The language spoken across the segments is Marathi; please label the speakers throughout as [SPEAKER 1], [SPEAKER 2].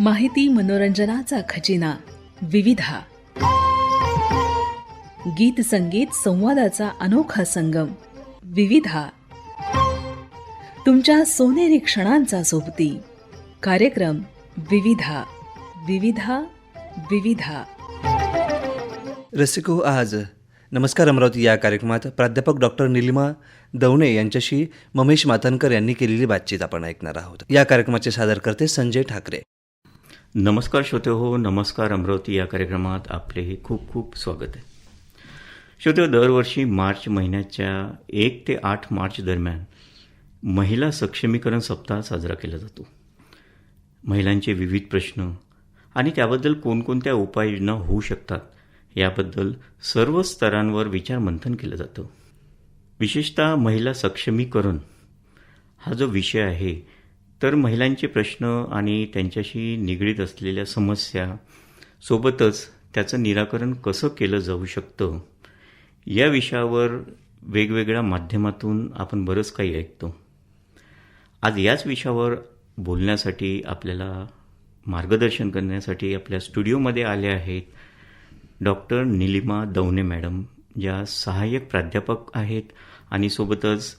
[SPEAKER 1] माहिती मनोरंजनाचा खजिना. विविधा. गीत संगीत संवादाचा अनोखा संगम. विविधा. तुमच्या सोनेरी क्षणांचा सोबती. कार्यक्रम विविधा. विविधा. विविधा.
[SPEAKER 2] रसिको आज. नमस्कार अमरावती या कार्यक्रमात प्राध्यापक डॉक्टर निलिमा दवणे यांच्याशी ममेश मातनकर यांनी केलेली बातचीत आपण ऐकणार आहोत. या कार्यक्रमाचे सादर करते संजय ठाकरे.
[SPEAKER 3] नमस्कार श्रोते हो नमस्कार अमरावती या कार्यक्रमात आपले हे खूप खूप स्वागत आहे. श्रोते हो, दरवर्षी मार्च महिन्याच्या एक ते आठ मार्च दरम्यान महिला सक्षमीकरण सप्ताह साजरा केला जातो. महिलांचे विविध प्रश्न आणि त्याबद्दल कोणकोणत्या उपाययोजना होऊ शकतात याबद्दल सर्व स्तरांवर विचारमंथन केलं जातं. विशेषतः महिला सक्षमीकरण हा जो विषय आहे तर महिलांचे प्रश्न आणि त्यांच्याशी निगडीत असलेल्या समस्या सोबतच त्याचं निराकरण कसं केलं जाऊ शकतं या विषयावर वेगवेगळ्या माध्यमातून आपण बरंच काही ऐकतो. आज याच विषयावर बोलण्यासाठी आपल्याला मार्गदर्शन करण्यासाठी आपल्या स्टुडिओमध्ये आले आहेत डॉक्टर निलिमा दौने मॅडम ज्या सहाय्यक प्राध्यापक आहेत आणि सोबतच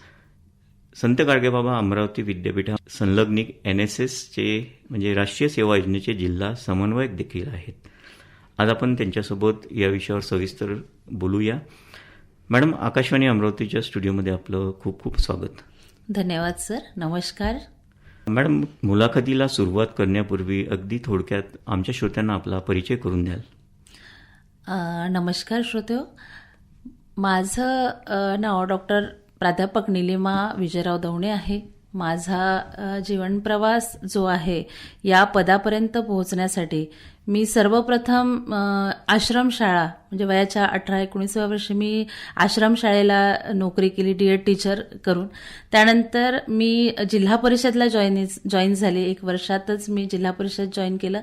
[SPEAKER 3] संत गाडगेबाबा अमरावती विद्यापीठा संलग्निक एन एस एसचे म्हणजे राष्ट्रीय सेवा योजनेचे जिल्हा समन्वयक देखील आहेत. आज आपण त्यांच्यासोबत या विषयावर सविस्तर बोलूया. मॅडम आकाशवाणी अमरावतीच्या स्टुडिओमध्ये आपलं खूप खूप स्वागत.
[SPEAKER 4] धन्यवाद सर. नमस्कार.
[SPEAKER 3] मॅडम मुलाखतीला सुरुवात करण्यापूर्वी अगदी थोडक्यात आमच्या श्रोत्यांना आपला परिचय करून द्याल.
[SPEAKER 4] नमस्कार श्रोत्यो. माझं नाव डॉक्टर प्राध्यापक निलिमा विजयराव दवणे आहे. माझा जीवनप्रवास जो आहे या पदापर्यंत पोहोचण्यासाठी मी सर्वप्रथम आश्रमशाळा म्हणजे वयाच्या अठरा एकोणीसाव्या वर्षी मी आश्रमशाळेला नोकरी केली डी एड टीचर करून. त्यानंतर मी जिल्हा परिषदला जॉईन जॉईन झाले. एक वर्षातच मी जिल्हा परिषद जॉईन केलं.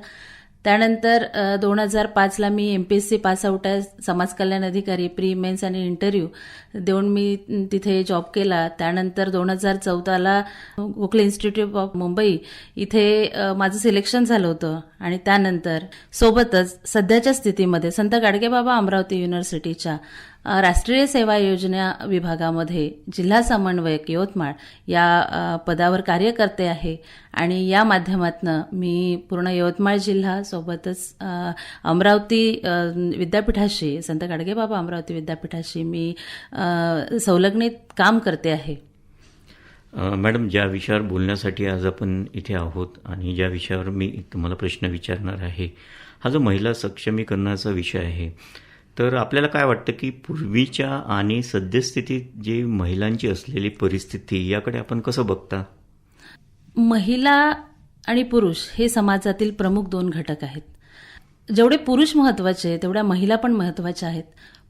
[SPEAKER 4] त्यानंतर दोन हजार पाचला मी M P S C passout आहे. समाज कल्याण अधिकारी प्री मेन्स आणि इंटरव्ह्यू देऊन मी तिथे जॉब केला. त्यानंतर दोन हजार चौदाला गोखले इन्स्टिट्यूट ऑफ मुंबई इथे माझं सिलेक्शन झालं होतं. आणि त्यानंतर सोबतच सध्याच्या स्थितीमध्ये संत गाडगेबाबा अमरावती युनिव्हर्सिटीच्या राष्ट्रीय सेवा योजना विभागामध्ये जिल्हा समन्वयक यवतमाळ या पदावर कार्य करते आहे. आणि या माध्यमातनं मी पूर्ण यवतमाळ जिल्हा सोबतच अमरावती विद्यापीठाशी संत गाडगेबाबा अमरावती विद्यापीठाशी मी संलग्नित काम करते आहे.
[SPEAKER 3] मॅडम ज्या विषयावर बोलण्यासाठी आज आपण इथे आहोत आणि ज्या विषयावर मी तुम्हाला प्रश्न विचारणार आहे हा जो महिला सक्षमीकरणाचा विषय आहे तर आपल्याला काय वाटतं की पूर्वीच्या आणि सद्यस्थितीत जी महिलांची असलेली परिस्थिती याकडे आपण कसं बघता?
[SPEAKER 4] महिला आणि पुरुष हे समाजातील प्रमुख दोन घटक आहेत. जेवढे पुरुष महत्त्वाचे तेवढ्या महिला पण महत्त्वाच्या आहेत.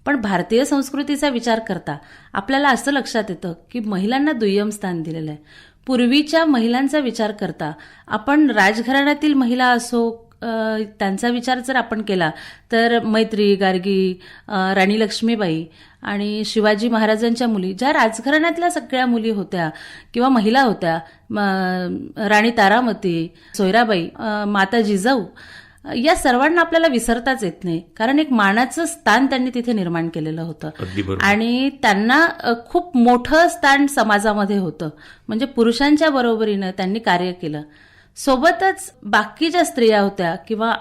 [SPEAKER 4] पण भारतीय संस्कृतीचा विचार करता आपल्याला असं लक्षात येतं की महिलांना दुय्यम स्थान दिलेलं आहे. पूर्वीच्या महिलांचा विचार करता आपण राजघराण्यातील महिला असो त्यांचा विचार जर आपण केला तर मैत्री गार्गी राणी लक्ष्मीबाई आणि शिवाजी महाराजांच्या मुली ज्या राजघराण्यातल्या सगळ्या मुली होत्या किंवा महिला होत्या राणी तारामती सोयराबाई माता जिजाऊ या सर्वांना आपल्याला विसरताच येत नाही. कारण एक मानाचं स्थान त्यांनी तिथे निर्माण केलेलं होतं. आणि त्यांना खूप मोठं स्थान समाजामध्ये होतं. म्हणजे पुरुषांच्या बरोबरीनं त्यांनी कार्य केलं. सोबतच बाकीच्या स्त्रिया होत्या किंवा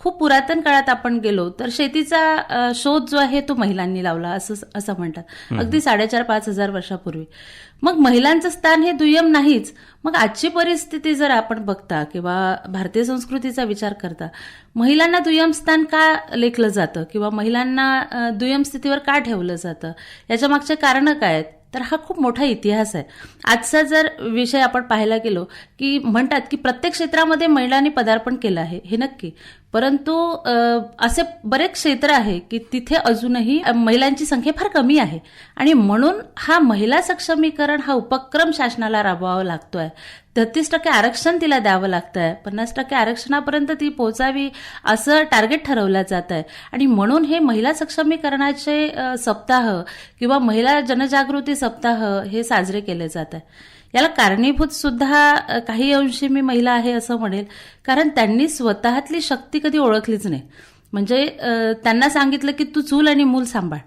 [SPEAKER 4] खूप पुरातन काळात आपण गेलो तर शेतीचा शोध जो आहे तो महिलांनी लावला असं असं म्हणतात. अगदी साडेचार पाच हजार वर्षापूर्वी. मग महिलांचं स्थान हे दुय्यम नाहीच. मग आजची परिस्थिती जर आपण बघता किंवा भारतीय संस्कृतीचा विचार करता महिलांना दुय्यम स्थान का लेखलं जातं? किंवा महिलांना दुय्यम स्थितीवर का ठेवलं जातं? याच्या मागचे कारणं काय आहेत? तर हा खूप मोठा इतिहास आहे. आजचा जर विषय आपण पाहायला गेलो की म्हणतात की प्रत्येक क्षेत्रामध्ये महिलांनी पदार्पण केलं आहे हे नक्की. परंतु असे बरेच क्षेत्र आहे की तिथे अजूनही महिलांची संख्या फार कमी आहे. आणि म्हणून हा महिला सक्षमीकरण हा उपक्रम शासनाला राबवावा लागतोय. तेहतीस टक्के आरक्षण तिला द्यावं लागतंय. पन्नास टक्के आरक्षणापर्यंत ती पोहोचावी असं टार्गेट ठरवलं जात आहे आणि म्हणून हे महिला सक्षमीकरणाचे सप्ताह किंवा महिला जनजागृती सप्ताह हे साजरे केले जात आहे याला कारणीभूत सुद्धा काही अंशी मी महिला आहे असं म्हणेल. कारण त्यांनी स्वतःतली शक्ती कधी ओळखलीच नाही. म्हणजे त्यांना सांगितलं की तू चूल आणि मूल सांभाळ.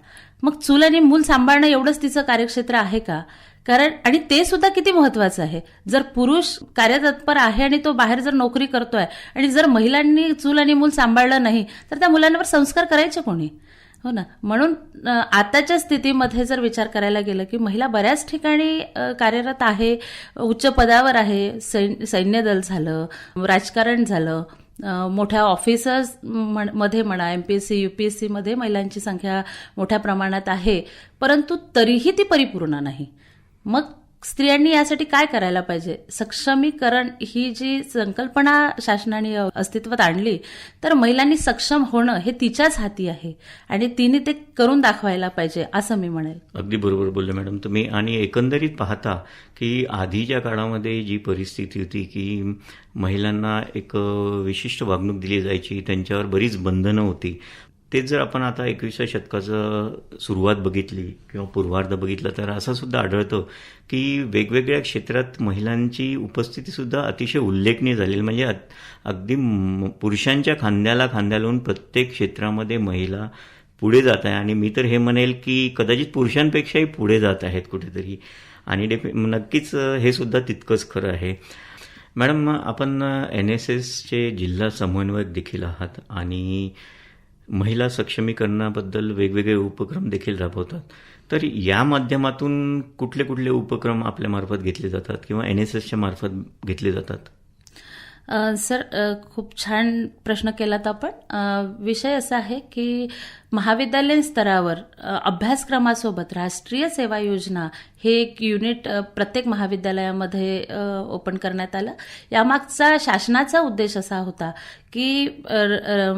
[SPEAKER 4] मग चूल आणि मूल सांभाळणं एवढंच तिचं कार्यक्षेत्र आहे का? कारण आणि ते सुद्धा किती महत्वाचं आहे. जर पुरुष कार्यतत्पर आहे आणि तो बाहेर जर नोकरी करतोय आणि जर महिलांनी चूल आणि मूल सांभाळलं नाही तर त्या मुलांवर संस्कार करायचे कोणी? हो ना. म्हणून आताच्या स्थितीमध्ये जर विचार करायला गेलं की महिला बऱ्याच ठिकाणी कार्यरत आहे उच्च पदावर आहे सैन- सैन्य दल झालं राजकारण झालं मोठ्या ऑफिसर्स म्हण- मध्ये म्हणा M P S C U P S सीमध्ये महिलांची संख्या मोठ्या प्रमाणात आहे परंतु तरीही ती परिपूर्ण नाही. मग स्त्रियांनी यासाठी काय करायला पाहिजे? सक्षमीकरण ही जी संकल्पना शासनाने अस्तित्वात आणली तर महिलांनी सक्षम होणं हे तिच्याच हाती आहे आणि तिने ते करून दाखवायला पाहिजे असं मी म्हणेल.
[SPEAKER 3] अगदी बरोबर बोलले मॅडम तुम्ही. आणि एकंदरीत पाहता की आधीच्या काळामध्ये जी परिस्थिती होती की महिलांना एक विशिष्ट वागणूक दिली जायची त्यांच्यावर बरीच बंधनं होती. तेच जर आपण आता एकविसाव्या शतकाचं सुरुवात बघितली किंवा पूर्वार्ध बघितलं तर असं सुद्धा आढळतं की वेगवेगळ्या क्षेत्रात महिलांची उपस्थिती सुद्धा अतिशय उल्लेखनीय झालेली. म्हणजे अगदी पुरुषांच्या खांद्याला खांद्या लावून प्रत्येक क्षेत्रामध्ये महिला पुढे जात आहे. आणि मी तर हे म्हणेल की कदाचित पुरुषांपेक्षाही पुढे जात आहेत कुठेतरी. आणि डेफि नक्कीच हे सुद्धा तितकंच खरं आहे. मॅडम आपण एन एस एसचे जिल्हा समन्वयक देखील आहात आणि महिला सक्षमीकरणाबद्दल वेगवेगळे उपक्रम देखील राबवतात. तर या माध्यमातून कुठले कुठले उपक्रम आपल्या मार्फत घेतले जातात किंवा एन एस एसच्या मार्फत घेतले जातात?
[SPEAKER 4] सर खूप छान प्रश्न केलात आपण. विषय असा आहे की महाविद्यालयीन स्तरावर अभ्यासक्रमासोबत राष्ट्रीय सेवा योजना हे एक युनिट प्रत्येक महाविद्यालयामध्ये ओपन करण्यात आलं. यामागचा शासनाचा उद्देश असा होता की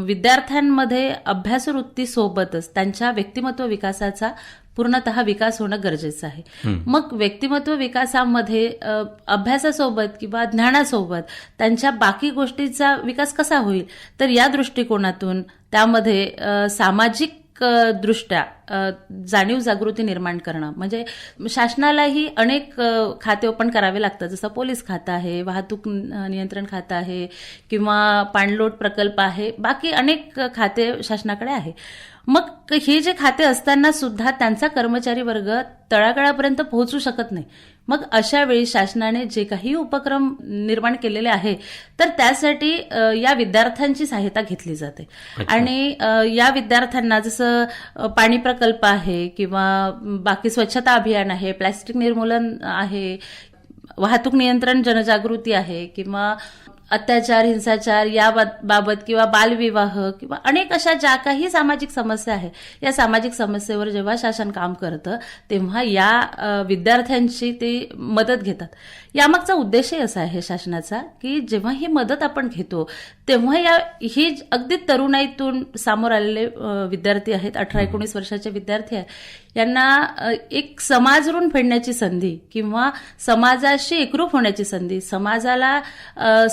[SPEAKER 4] विद्यार्थ्यांमध्ये अभ्यासवृत्तीसोबतच त्यांच्या व्यक्तिमत्व विकासाचा पूर्णतः विकास होणं गरजेचं आहे. मग व्यक्तिमत्व विकासामध्ये अभ्यासासोबत किंवा ज्ञानासोबत त्यांच्या बाकी गोष्टीचा विकास कसा होईल? तर या दृष्टिकोनातून त्यामध्ये सामाजिक दृष्ट्या जाणीव जागृती निर्माण करणं. म्हणजे शासनालाही अनेक खाते ओपन करावे लागतात. जसं पोलीस खातं आहे वाहतूक नियंत्रण खातं आहे किंवा पाणलोट प्रकल्प आहे. बाकी अनेक खाते शासनाकडे आहे. मग हे जे खाते असताना सुद्धा त्यांचा कर्मचारी वर्ग तळागाळापर्यंत पोहोचू शकत नाही. मग अशा वेळी शासनाने जे काही उपक्रम निर्माण केलेले आहे तर त्यासाठी या विद्यार्थ्यांची सहायता घेतली जाते. आणि या विद्यार्थ्यांना जसं पाणी प्रकल्प आहे किंवा बाकी स्वच्छता अभियान आहे प्लॅस्टिक निर्मूलन आहे वाहतूक नियंत्रण जनजागृती आहे किंवा अत्याचार हिंसाचार या बाबत किंवा बालविवाह किंवा अनेक अशा ज्या काही सामाजिक समस्या आहे या सामाजिक समस्येवर जेव्हा शासन काम करतं तेव्हा या विद्यार्थ्यांची ते मदत घेतात. यामागचा उद्देशही असा आहे शासनाचा की जेव्हा ही मदत आपण घेतो तेव्हा या ही अगदी तरुणाईतून समोर आलेले विद्यार्थी आहेत अठरा एकोणीस वर्षाचे विद्यार्थी आहेत. यांना एक समाज ऋण फेडण्याची संधी किंवा समाजाशी एकरूप होण्याची संधी समाजाला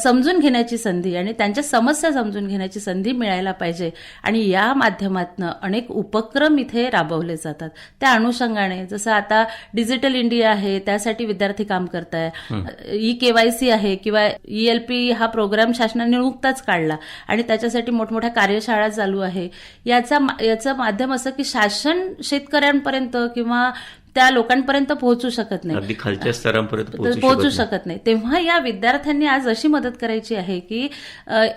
[SPEAKER 4] समजून घेण्याची संधी आणि त्यांच्या समस्या समजून घेण्याची संधी मिळायला पाहिजे. आणि या माध्यमातनं अनेक उपक्रम इथे राबवले जातात. त्या अनुषंगाने जसं आता डिजिटल इंडिया आहे त्यासाठी विद्यार्थी काम करत आहे ई केवायसी आहे किंवा ईएलपी हा प्रोग्राम शासनाने नुकताच काढला आणि त्याच्यासाठी मोठमोठ्या कार्यशाळा चालू आहे. याचा याचं माध्यम असं की शासन शेतकऱ्यांपर्यंत किंवा त्या लोकांपर्यंत पोहोचू शकत नाही.
[SPEAKER 3] अगदी खालच्या स्तरांपर्यंत
[SPEAKER 4] तर
[SPEAKER 3] पोहोचू शकत नाही.
[SPEAKER 4] तेव्हा या विद्यार्थ्यांनी आज अशी मदत करायची आहे की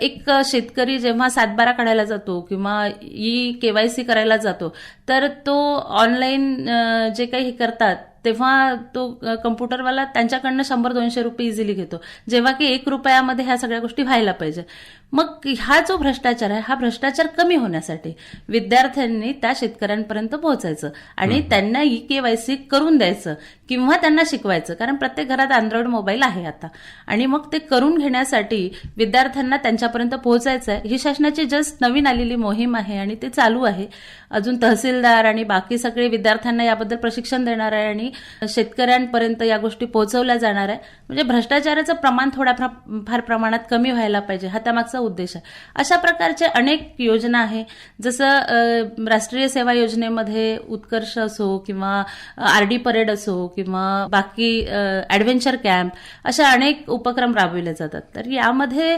[SPEAKER 4] एक शेतकरी जेव्हा सातबारा काढायला जातो किंवा ई केवायसी करायला जातो तर तो ऑनलाईन जे काही हे करतात तेव्हा तो कम्प्युटरवाला त्यांच्याकडनं शंभर दोनशे रुपये इझिली घेतो. जेव्हा की एक रुपयामध्ये ह्या सगळ्या गोष्टी व्हायला पाहिजे. मग हा जो भ्रष्टाचार आहे हा भ्रष्टाचार कमी होण्यासाठी विद्यार्थ्यांनी त्या शेतकऱ्यांपर्यंत पोहोचायचं आणि त्यांना ई केवायसी करून द्यायचं किंवा त्यांना शिकवायचं. कारण प्रत्येक घरात अँड्रॉइड मोबाईल आहे आता. आणि मग ते करून घेण्यासाठी विद्यार्थ्यांना त्यांच्यापर्यंत पोहोचायचं आहे. ही शासनाची जस्ट नवीन आलेली मोहीम आहे आणि ते चालू आहे. अजून तहसीलदार आणि बाकी सगळे विद्यार्थ्यांना याबद्दल प्रशिक्षण देणार आहे आणि आणि शेतकऱ्यांपर्यंत या गोष्टी पोहोचवल्या जाणार आहे. म्हणजे भ्रष्टाचाराचं प्रमाण थोड्या फार प्रमाणात कमी व्हायला पाहिजे हा त्यामागचा उद्देश आहे. अशा प्रकारचे अनेक योजना आहे. जसं राष्ट्रीय सेवा योजनेमध्ये उत्कर्ष असो किंवा आर डी परेड असो किंवा बाकी ॲडव्हेंचर कॅम्प अशा अनेक उपक्रम राबविले जातात. तर यामध्ये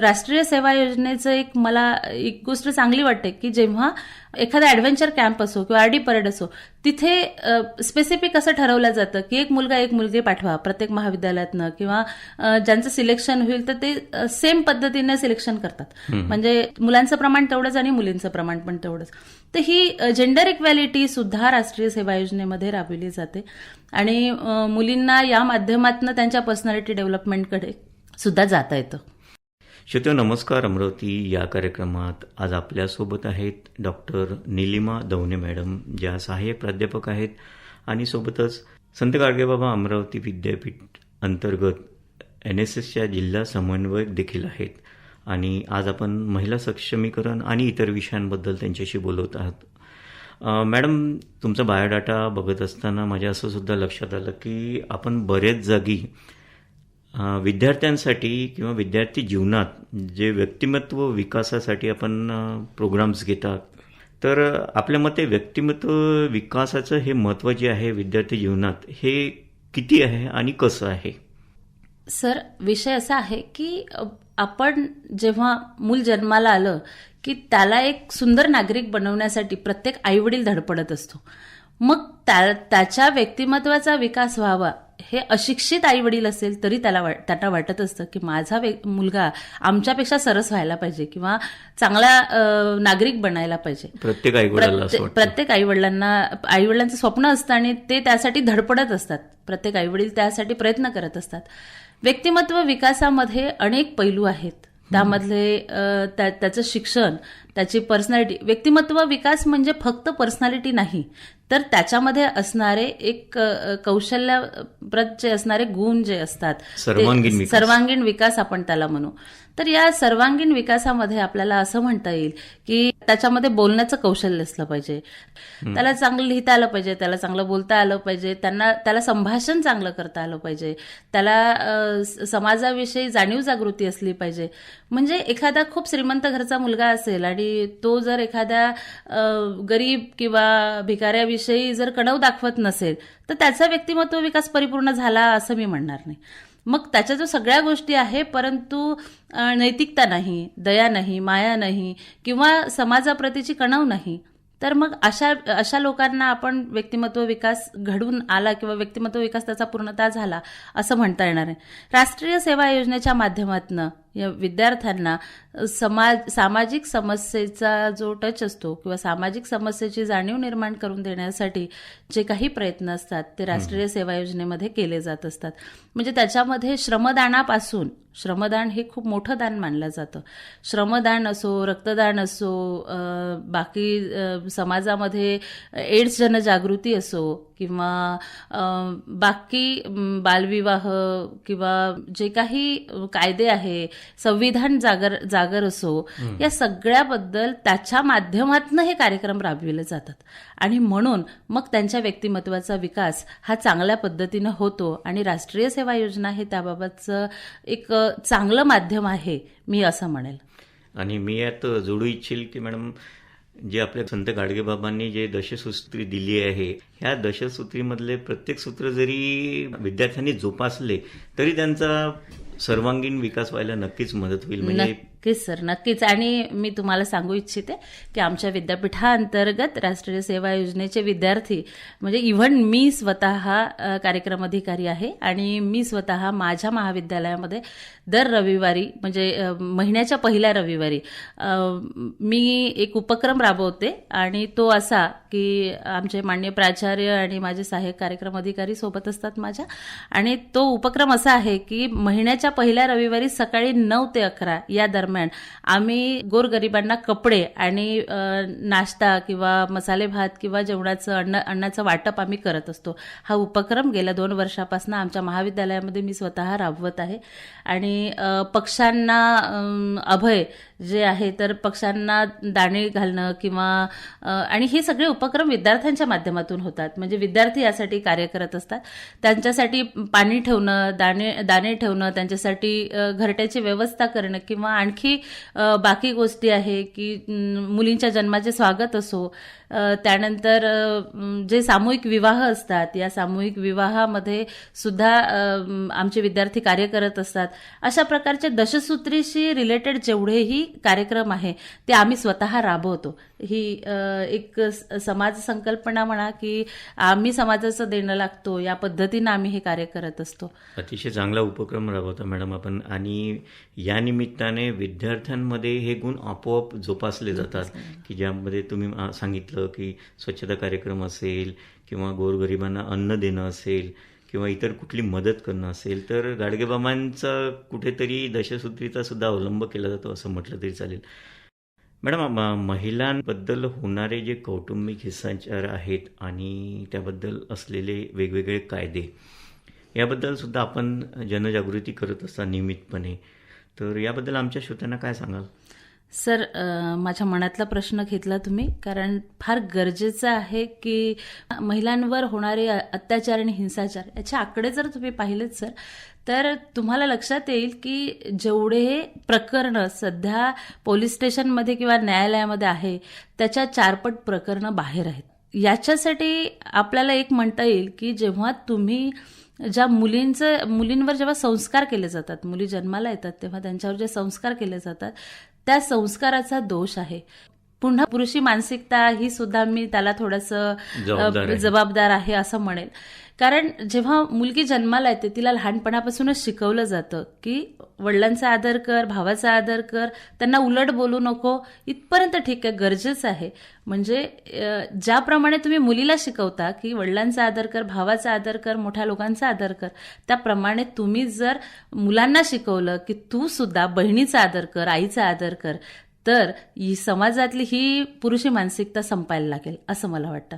[SPEAKER 4] राष्ट्रीय सेवा योजनेचं एक मला एक गोष्ट चांगली वाटते की जेव्हा एखादा ॲडव्हेंचर कॅम्प असो किंवा आर डी परेड असो तिथे स्पेसिफिक असं ठरवलं जातं की एक मुलगा एक मुलगी पाठवा प्रत्येक महाविद्यालयातनं किंवा ज्यांचं सिलेक्शन होईल तर ते सेम पद्धतीने सिलेक्शन करतात. म्हणजे मुलांचं प्रमाण तेवढंच आणि मुलींचं प्रमाण पण तेवढंच. तर ही जेंडर इक्वॅलिटी सुद्धा राष्ट्रीय सेवा योजनेमध्ये राबविली जाते. आणि मुलींना या माध्यमातून त्यांच्या पर्सनॅलिटी डेव्हलपमेंटकडे सुद्धा जाता येतं.
[SPEAKER 3] श्रोते नमस्कार अमरावती या कार्यक्रमात आज आपल्यासोबत आहेत डॉक्टर निलिमा दौने मॅडम ज्या सहाय्यक प्राध्यापक आहेत. आणि सोबतच संत गाडगेबाबा अमरावती विद्यापीठ अंतर्गत एन एस एसच्या जिल्हा समन्वयक देखील आहेत. आणि आज आपण महिला सक्षमीकरण आणि इतर विषयांबद्दल त्यांच्याशी बोलत आहात. मॅडम तुमचा बायोडाटा बघत असताना माझ्या असं सुद्धा लक्षात आलं की आपण बरेच जागी विद्यार्थ्यांसाठी किंवा विद्यार्थी जीवनात जे व्यक्तिमत्व विकासासाठी आपण प्रोग्राम्स घेतात तर आपल्या मते व्यक्तिमत्व विकासाचं हे महत्त्व जे आहे विद्यार्थी जीवनात हे किती आहे आणि कसं आहे?
[SPEAKER 4] सर विषय असा आहे की आपण जेव्हा मूल जन्माला आलं की त्याला एक सुंदर नागरिक बनवण्यासाठी प्रत्येक आईवडील धडपडत असतो. मग त्या त्याच्या व्यक्तिमत्वाचा विकास व्हावा हे अशिक्षित आईवडील असेल तरी त्याला वाट- त्यांना वाटत असतं की माझा वे- मुलगा आमच्यापेक्षा सरस व्हायला पाहिजे किंवा चांगला नागरिक बनायला पाहिजे.
[SPEAKER 3] प्रत्येक आईवडिलाला असं
[SPEAKER 4] प्रत्ये-
[SPEAKER 3] वाटतं.
[SPEAKER 4] प्रत्येक आईवडिलांना आईवडिलांचं स्वप्न असतं आणि ते त्यासाठी धडपडत असतात. प्रत्येक आईवडील त्यासाठी प्रयत्न करत असतात. व्यक्तिमत्व विकासामध्ये अनेक पैलू आहेत. त्यामधले त्याचं शिक्षण त्याची पर्सनॅलिटी व्यक्तिमत्व विकास म्हणजे फक्त पर्सनॅलिटी नाही तर त्याच्यामध्ये असणारे एक कौशल्यप्रद जे असणारे गुण जे असतात ते-
[SPEAKER 3] सर्वांगीण विकास.
[SPEAKER 4] आपण त्याला म्हणू. तर या सर्वांगीण विकासामध्ये आपल्याला असं म्हणता येईल की त्याच्यामध्ये बोलण्याचं कौशल्य असलं पाहिजे. त्याला चांगलं लिहिता आलं पाहिजे त्याला चांगलं बोलता आलं पाहिजे त्यांना त्याला संभाषण चांगलं करता आलं पाहिजे त्याला समाजाविषयी जाणीव जागृती असली पाहिजे. म्हणजे एखादा खूप श्रीमंत घरचा मुलगा असेल आणि तो जर एखाद्या गरीब किंवा भिकाऱ्याविषयी जर कणव दाखवत नसेल तर त्याचा व्यक्तिमत्व विकास परिपूर्ण झाला असं मी म्हणणार नाही. मग त्याच्या जो सगळ्या गोष्टी आहे परंतु नैतिकता नाही दया नाही माया नाही किंवा समाजाप्रतीची कणव नाही तर मग अशा अशा लोकांना आपण व्यक्तिमत्व विकास घडून आला किंवा व्यक्तिमत्व विकास त्याचा पूर्णता झाला असं म्हणता येणार आहे. राष्ट्रीय सेवा योजनेच्या माध्यमातून या विद्यार्थ्यांना समाज सामाजिक समस्येचा जो टच असतो किंवा सामाजिक समस्येची जाणीव निर्माण करून देण्यासाठी जे काही प्रयत्न असतात ते राष्ट्रीय सेवा योजनेमध्ये केले जात असतात. म्हणजे त्याच्यामध्ये श्रमदानापासून श्रमदान हे खूप मोठं दान मानलं जातं. श्रमदान असो रक्तदान असो बाकी समाजामध्ये एड्स जनजागृती असो किंवा बाकी बालविवाह किंवा जे काही कायदे आहे संविधान जागर जागर असो या सगळ्याबद्दल त्याच्या माध्यमातून हे कार्यक्रम राबविले जातात. आणि म्हणून मग त्यांच्या व्यक्तिमत्वाचा विकास हा चांगल्या पद्धतीनं होतो. आणि राष्ट्रीय सेवा योजना हे त्याबाबतचं एक चांगलं माध्यम आहे मी असं म्हणेल.
[SPEAKER 3] आणि मी यात जोडू इच्छिल की मॅडम जे आपल्या संत गाडगेबाबांनी जे दशसूत्री दिली आहे ह्या दशसूत्रीमधले प्रत्येक सूत्र जरी विद्यार्थ्यांनी जोपासले तरी त्यांचा सर्वांगीण विकास व्हायला नक्कीच मदत होईल. म्हणजे
[SPEAKER 4] नक्कीच सर. नक्कीच. आणि मी तुम्हाला सांगू इच्छिते की आमच्या विद्यापीठाअंतर्गत राष्ट्रीय सेवा योजनेचे विद्यार्थी म्हणजे इव्हन मी स्वतः कार्यक्रम अधिकारी आहे आणि मी स्वतः माझ्या महाविद्यालयामध्ये दर रविवारी म्हणजे महिन्याच्या पहिल्या रविवारी मी एक उपक्रम राबवते आणि तो असा की आमचे मान्य प्राचार्य आणि माझे सहाय्यक कार्यक्रम अधिकारी सोबत असतात माझ्या. आणि तो उपक्रम असा असं आहे की महिन्याच्या पहिल्या रविवारी सकाळी नऊ ते अकरा या दरम्यान आम्ही गोरगरिबांना कपडे आणि नाश्ता किंवा मसाले भात किंवा जेवणाचं अन्न अन्नाचं वाटप आम्ही करत असतो. हा उपक्रम गेल्या दोन वर्षापासून आमच्या महाविद्यालयामध्ये मी स्वतः राबवत आहे. आणि पक्ष्यांना अभय जे आहे तर पक्ष्यांना दाणे घालणं किंवा आणि हे सगळे उपक्रम विद्यार्थ्यांच्या माध्यमातून होतात. म्हणजे विद्यार्थी यासाठी कार्य करत असतात. त्यांच्यासाठी पाणी ठेवणं दाणे दाणे ठेवणं त्यांच्यासाठी घरट्याची व्यवस्था करणं किंवा आणखी बाकी गोष्टी आहे की मुलींच्या जन्माचे स्वागत असो त्यानंतर जे सामूहिक विवाह असतात या सामूहिक विवाहामध्ये सुद्धा आमचे विद्यार्थी कार्य करत असतात. अशा प्रकारचे दशसूत्रीशी रिलेटेड जेवढेही कार्यक्रम आहे ते आम्ही स्वतः राबवतो. ही एक समाज संकल्पना म्हणा की आम्ही समाजाचं देणं लागतो या पद्धतीनं आम्ही हे कार्य करत असतो.
[SPEAKER 3] अतिशय चांगला उपक्रम राबवता मॅडम आपण. आणि या निमित्ताने विद्यार्थ्यांमध्ये हे गुण आपोआप जोपासले जातात की ज्यामध्ये तुम्ही सांगितलं की स्वच्छता कार्यक्रम असेल किंवा गोरगरिबांना अन्न देणं असेल किंवा इतर कुठली मदत करणं असेल तर गाडगेबाबांचा कुठेतरी दशसूत्रीचा सुद्धा अवलंब केला जातो असं म्हटलं तरी चालेल. मॅडम महिलांबद्दल होणारे जे कौटुंबिक हिंसाचार आहेत आणि त्याबद्दल असलेले वेगवेगळे कायदे याबद्दल सुद्धा आपण जनजागृती करत असता नियमितपणे. तर याबद्दल आमच्या श्रोत्यांना काय सांगाल?
[SPEAKER 4] सर माझ्या मनातला प्रश्न घेतला तुम्ही कारण फार गरजेचं आहे की महिलांवर होणारे अत्याचार आणि हिंसाचार याचे आकडे जर तुम्ही पाहिलेत सर तर तुम्हाला लक्षात येईल की जेवढे प्रकरणं सध्या पोलीस स्टेशनमध्ये किंवा न्यायालयामध्ये आहे त्याच्या चारपट प्रकरणं बाहेर आहेत. याच्यासाठी आपल्याला एक म्हणता येईल की जेव्हा तुम्ही ज्या मुलींचं मुलींवर जेव्हा संस्कार केले जातात मुली जन्माला येतात तेव्हा त्यांच्यावर जे संस्कार केले जातात त्या संस्काराचा दोष आहे. पुन्हा पुरुषी मानसिकता ही सुद्धा मी त्याला थोडंसं
[SPEAKER 3] जबाबदार आहे.
[SPEAKER 4] असं म्हणेल कारण जेव्हा मुलगी जन्माला येते तिला लहानपणापासूनच शिकवलं जातं की वडिलांचा आदर कर भावाचा आदर कर त्यांना उलट बोलू नको इथपर्यंत ठीक आहे गरजेचं आहे म्हणजे ज्याप्रमाणे तुम्ही मुलीला शिकवता की वडिलांचा आदर कर भावाचा आदर कर मोठ्या लोकांचा आदर कर त्याप्रमाणे तुम्ही जर मुलांना शिकवलं की तू सुद्धा बहिणीचा आदर कर आईचा आदर कर तर ही समाजातली ही पुरुषी मानसिकता संपायला लागेल असं मला वाटतं.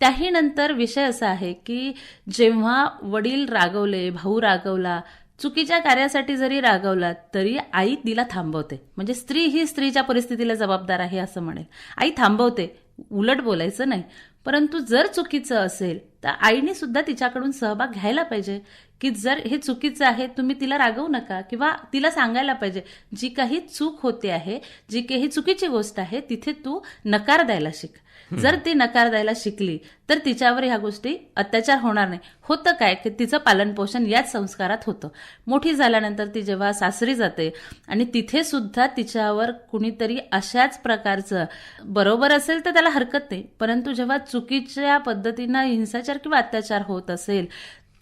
[SPEAKER 4] त्याही नंतर विषय असा आहे की जेव्हा वडील रागवले भाऊ रागवला चुकीच्या कार्यासाठी जरी रागवला तरी आई तिला थांबवते. म्हणजे स्त्री ही स्त्रीच्या परिस्थितीला जबाबदार आहे असं म्हणेल. आई थांबवते उलट बोलायचं नाही. परंतु जर चुकीचं असेल तर आईने सुद्धा तिच्याकडून सहभाग घ्यायला पाहिजे की जर हे चुकीचं आहे तुम्ही तिला रागवू नका किंवा तिला सांगायला पाहिजे जी काही चूक होते आहे जी काही चुकीची गोष्ट आहे तिथे तू नकार द्यायला शिक. जर ती नकार द्यायला शिकली तर तिच्यावर ह्या गोष्टी अत्याचार होणार नाही. होतं काय? की तिचं पालनपोषण याच संस्कारात होतं. मोठी झाल्यानंतर ती जेव्हा सासरी जाते आणि तिथे सुद्धा तिच्यावर कुणीतरी अशाच प्रकारचं बरोबर असेल तर त्याला हरकत नाही. परंतु जेव्हा चुकीच्या पद्धतीनं हिंसाचार किंवा अत्याचार होत असेल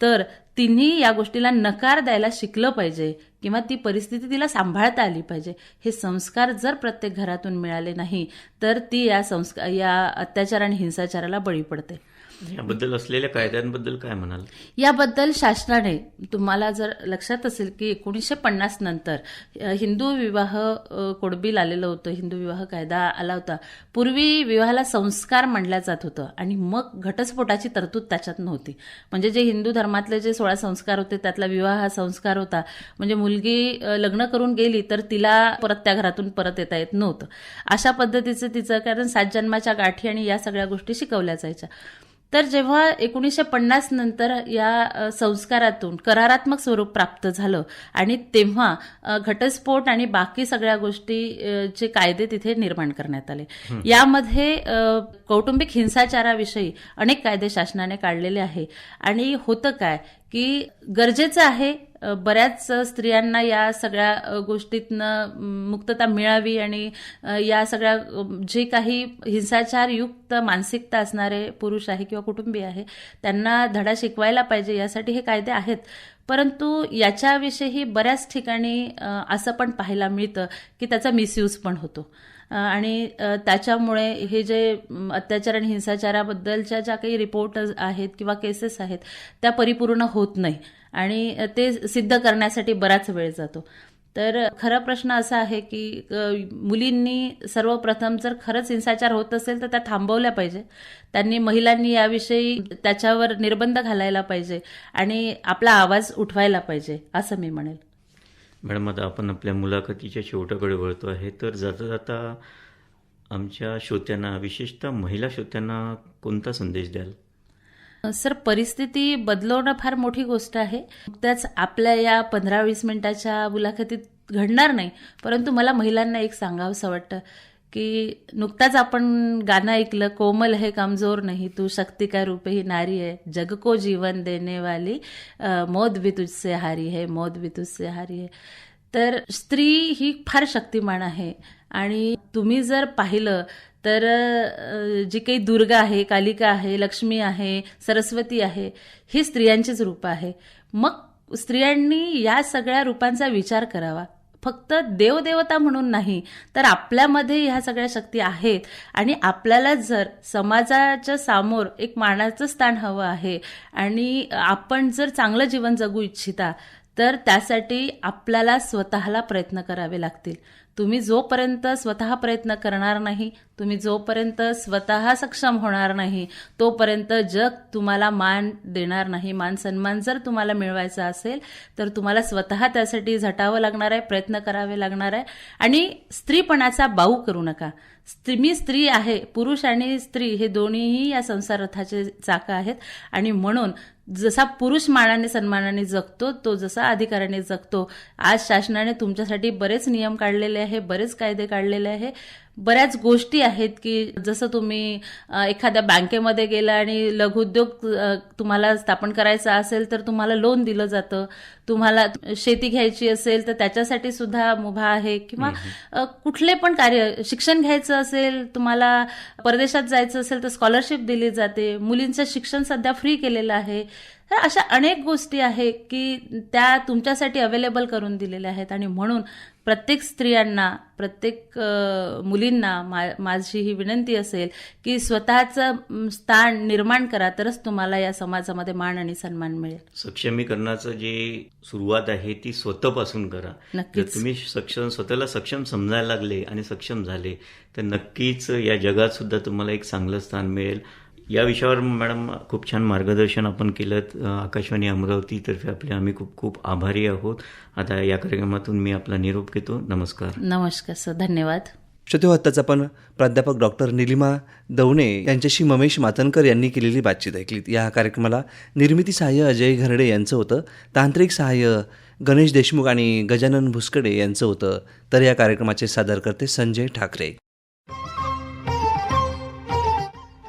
[SPEAKER 4] तर तिन्ही या गोष्टीला नकार द्यायला शिकलं पाहिजे किंवा ती परिस्थिती तिला सांभाळता आली पाहिजे. हे संस्कार जर प्रत्येक घरातून मिळाले नाही तर ती या संस्कार या अत्याचार आणि हिंसाचाराला बळी पडते.
[SPEAKER 3] याबद्दल असलेल्या कायद्यांबद्दल काय म्हणाल?
[SPEAKER 4] याबद्दल शासनाने तुम्हाला जर लक्षात असेल की एकोणीसशे पन्नास नंतर हिंदू विवाह अ, कोडबिल आलेलं होतं हिंदू विवाह कायदा आला होता. पूर्वी विवाहाला संस्कार मानल्या जात होतं आणि मग घटस्फोटाची तरतूद त्याच्यात नव्हती म्हणजे जे हिंदू धर्मातले जे सोळा संस्कार होते त्यातला विवाह हा संस्कार होता. म्हणजे मुलगी लग्न करून गेली तर तिला परत त्या घरातून परत येता येत नव्हतं. अशा पद्धतीचं तिचं कारण सात जन्माच्या गाठी आणि या सगळ्या गोष्टी शिकवल्या जायच्या. तर जेव्हा एकोणीसशे पन्नास नंतर या संस्कारातून करारात्मक स्वरूप प्राप्त झालं आणि तेव्हा घटस्फोट आणि बाकी सगळ्या गोष्टी चे कायदे तिथे निर्माण करण्यात आले. यामध्ये कौटुंबिक हिंसाचाराविषयी अनेक कायदे शासनाने काढलेले आहे. आणि होतं काय की गरजेचं आहे बऱ्याच स्त्रियांना या सगळ्या गोष्टीतनं मुक्तता मिळावी आणि या सगळ्या जे काही हिंसाचारयुक्त मानसिकता असणारे पुरुष आहे किंवा कुटुंबीय आहे त्यांना धडा शिकवायला पाहिजे यासाठी हे कायदे आहेत. परंतु याच्याविषयी बऱ्याच ठिकाणी असं पण पाहायला मिळतं की त्याचा मिसयूज पण होतो. आणि त्याच्यामुळे हे जे अत्याचार आणि हिंसाचाराबद्दलच्या ज्या काही रिपोर्ट आहेत किंवा केसेस आहेत त्या परिपूर्ण होत नाही. आणि ते सिद्ध करण्यासाठी बराच वेळ जातो. तर खरा प्रश्न असा आहे की मुलींनी सर्वप्रथम जर खरंच हिंसाचार होत असेल तर त्या थांबवल्या पाहिजे. त्यांनी महिलांनी याविषयी त्याच्यावर निर्बंध घालायला पाहिजे आणि आपला आवाज उठवायला पाहिजे असं मी म्हणेल.
[SPEAKER 3] मॅडम आता आपण आपल्या मुलाखतीच्या शेवटाकडे वळतो आहे. तर जाता जाता आमच्या श्रोत्यांना विशेषतः महिला श्रोत्यांना कोणता संदेश द्याल?
[SPEAKER 4] सर परिस्थिती बदलवणं फार मोठी गोष्ट आहे. त्याच आपल्या या पंधरा वीस मिनिटाच्या मुलाखतीत घडणार नाही परंतु मला महिलांना एक सांगावंसं वाटतं. की नुकताच आपण गाणं ऐकलं कोमल है कमजोर नाही तू शक्ती का रूप ही नारी है जग को जीवन देने वाली अ, मौत भी तुझसे हारी है मौत भी तुझसे हारी है. तर स्त्री ही फार शक्तिमान आहे. आणि तुम्ही जर पाहिलं तर जी काही दुर्गा आहे कालिका आहे लक्ष्मी आहे सरस्वती आहे ही स्त्रियांचीच रूप आहे. मग स्त्रियांनी या सगळ्या रूपांचा विचार करावा. फक्त देवदेवता म्हणून नाही तर आपल्यामध्ये ह्या सगळ्या शक्ती आहेत. आणि आपल्याला जर समाजाच्या समोर एक मानाचं स्थान हवं आहे आणि आपण जर चांगलं जीवन जगू इच्छिता तर त्यासाठी आपल्याला स्वतःला प्रयत्न करावे लागतील. तुम्ही जोपर्यंत स्वतः प्रयत्न करणार नाही तुम्ही जोपर्यंत स्वतः सक्षम होणार नाही तोपर्यंत जग तुम्हाला मान देणार नाही. मान सन्मान जर तुम्हाला मिळवायचा असेल तर तुम्हाला स्वतः त्यासाठी झटावं लागणार आहे प्रयत्न करावे लागणार आहे. आणि स्त्रीपणाचा बाऊ करू नका. स्त्री मी स्त्री आहे पुरुष आणि स्त्री हे दोन्हीही या संसार रथाचे चाकं आहेत. आणि म्हणून जसा पुरुष मानाने सन्मानाने जगतो तो जसा अधिकाराने जगतो आज शासनाने तुमच्यासाठी बरेच नियम काढलेले आहे बरेच कायदे काढलेले आहे. बऱ्याच गोष्टी आहेत की जसं तुम्ही एखाद्या बँकेमध्ये गेला आणि लघुउद्योग अ, तुम्हाला स्थापन करायचा असेल तर तुम्हाला लोन दिलं जातं. तुम्हाला शेती घ्यायची असेल तर त्याच्यासाठी सुद्धा मुभा आहे किंवा कुठले पण कार्य शिक्षण घ्यायचं असेल तुम्हाला परदेशात जायचं असेल तर स्कॉलरशिप दिली जाते. मुलींचं शिक्षण सध्या फ्री केलेलं आहे. तर अशा अनेक गोष्टी आहे की त्या तुमच्यासाठी अवेलेबल करून दिलेल्या आहेत. आणि म्हणून प्रत्येक स्त्रियांना प्रत्येक मुलींना मा माझी ही विनंती असेल की स्वतःचं स्थान निर्माण करा तरच तुम्हाला या समाजामध्ये मान आणि सन्मान मिळेल.
[SPEAKER 3] सक्षमीकरणाचं जे सुरुवात आहे ती स्वतःपासून करा.
[SPEAKER 4] नक्कीच.
[SPEAKER 3] जर तुम्ही सक्षम स्वतःला सक्षम समजायला लागले आणि सक्षम झाले तर नक्कीच या जगात सुद्धा तुम्हाला एक चांगलं स्थान मिळेल. या विषयावर मॅडम खूप छान मार्गदर्शन आपण केलं आकाशवाणी अमरावतीतर्फे आपले आम्ही खूप खूप आभारी आहोत. आता या कार्यक्रमातून मी आपला निरोप घेतो. नमस्कार.
[SPEAKER 4] नमस्कार सर धन्यवाद.
[SPEAKER 2] श्रोते आत्ताच आपण प्राध्यापक डॉक्टर निलिमा दवणे यांच्याशी ममेश मातनकर यांनी केलेली बातचीत ऐकलीत. या कार्यक्रमाला निर्मिती सहाय्य अजय घरडे यांचं होतं. तांत्रिक सहाय्य गणेश देशमुख आणि गजानन भुसकडे यांचं होतं. तर या कार्यक्रमाचे सादरकर्ते संजय ठाकरे.